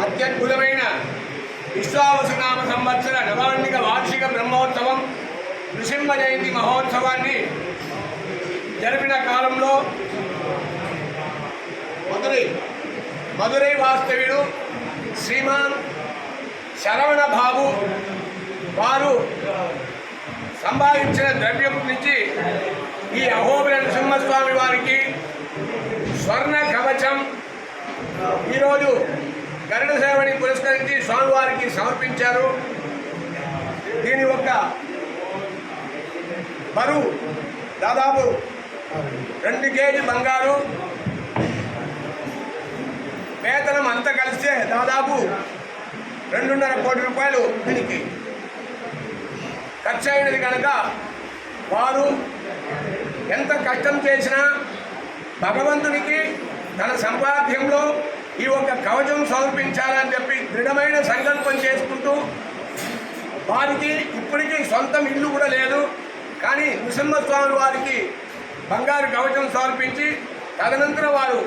అత్యద్భుతమైన విశ్వావసునామ సంవత్సర నవాణిక వార్షిక బ్రహ్మోత్సవం నృసింహ జయంతి మహోత్సవాన్ని జరిపిన కాలంలో మధురై మధురై వాస్తవ్యుడు శ్రీమాన్ శరవణ బాబు వారు సంభావించిన ద్రవ్యం నుంచి ఈ అహోబిల నృసింహస్వామి వారికి స్వర్ణ కవచం ఈరోజు గరుడ సేవని పురస్కరించి స్వామివారికి సమర్పించారు. దీని యొక్క బరువు దాదాపు రెండు కేజీ బంగారు. వేతనం అంతా కలిస్తే దాదాపు రెండున్నర కోటి రూపాయలు దీనికి ఖర్చు అయినది కనుక వారు ఎంత కష్టం చేసినా భగవంతునికి తన సంపాద్యంలో ఈ యొక్క కవచం సమర్పించాలని చెప్పి దృఢమైన సంకల్పం చేసుకుంటూ వారికి ఇప్పటికీ సొంతం ఇల్లు కూడా లేదు. కానీ నృసింహస్వామి వారికి బంగారు కవచం సమర్పించి తదనంతరం వారు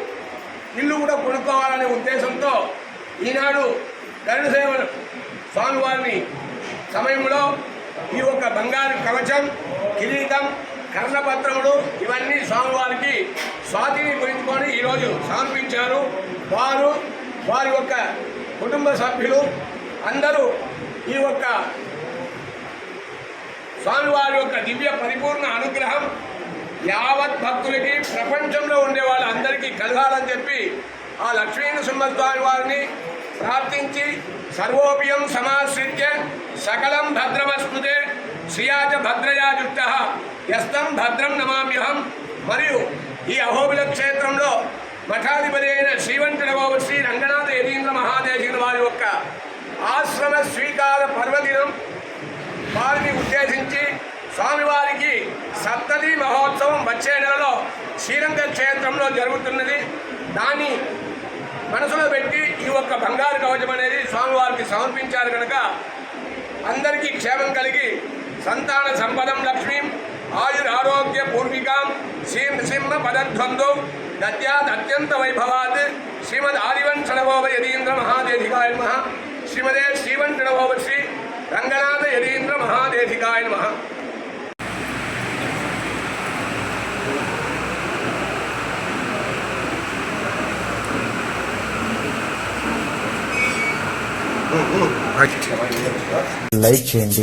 ఇల్లు కూడా కొనుక్కోవాలనే ఉద్దేశంతో ఈనాడు గరుడసేవ స్వామివారిని సమయంలో ఈ యొక్క బంగారు కవచం కిరీటం కర్ణపత్రములు ఇవన్నీ స్వామివారికి స్వాతిని గురించుకొని ఈరోజు సమర్పించారు. వారు వారి యొక్క కుటుంబ సభ్యులు అందరూ ఈ యొక్క స్వామివారి యొక్క దివ్య పరిపూర్ణ అనుగ్రహం యావత్ భక్తులకి ప్రపంచంలో ఉండే వాళ్ళందరికీ కలగాలని చెప్పి ఆ లక్ష్మీ నృసింహస్వామి వారిని ప్రార్థించి సర్వోపయం సమాశ్రిత్య సకలం శ్రీయాచ శ్రియాచ భద్రయాయుక్త యస్తం భద్రం నమామ్యహం. మరియు ఈ అహోబిల క్షేత్రంలో మఠాధిపతి అయిన శ్రీవంతుడబాబు శ్రీ రంగనాథ యతీంద్ర మహాదేశికుల వారి యొక్క ఆశ్రమ స్వీకార పర్వదినం వారిని ఉద్దేశించి స్వామివారికి సప్తతి మహోత్సవం వచ్చే నెలలో శ్రీరంగ క్షేత్రంలో జరుగుతున్నది. దాన్ని మనసులో పెట్టి ఈ యొక్క బంగారు కవచం అనేది స్వామివారికి సమర్పించారు కనుక అందరికీ క్షేమం కలిగి సంతాన సంపదం లక్ష్మీం ఆయురారోగ్య పూర్వికాం శ్రీం సింహ పదధ్వందో దద్యాత్ అత్యంత వైభవాత్ శ్రీమద్ ఆదివంశనభోవ యదీంద్ర మహాదేధికాయ నమ శ్రీమదే శ్రీవంశనభోవ శ్రీ రంగనాథ యదీంద్ర మహాదేధికాయ నమ లైక్ చేయండి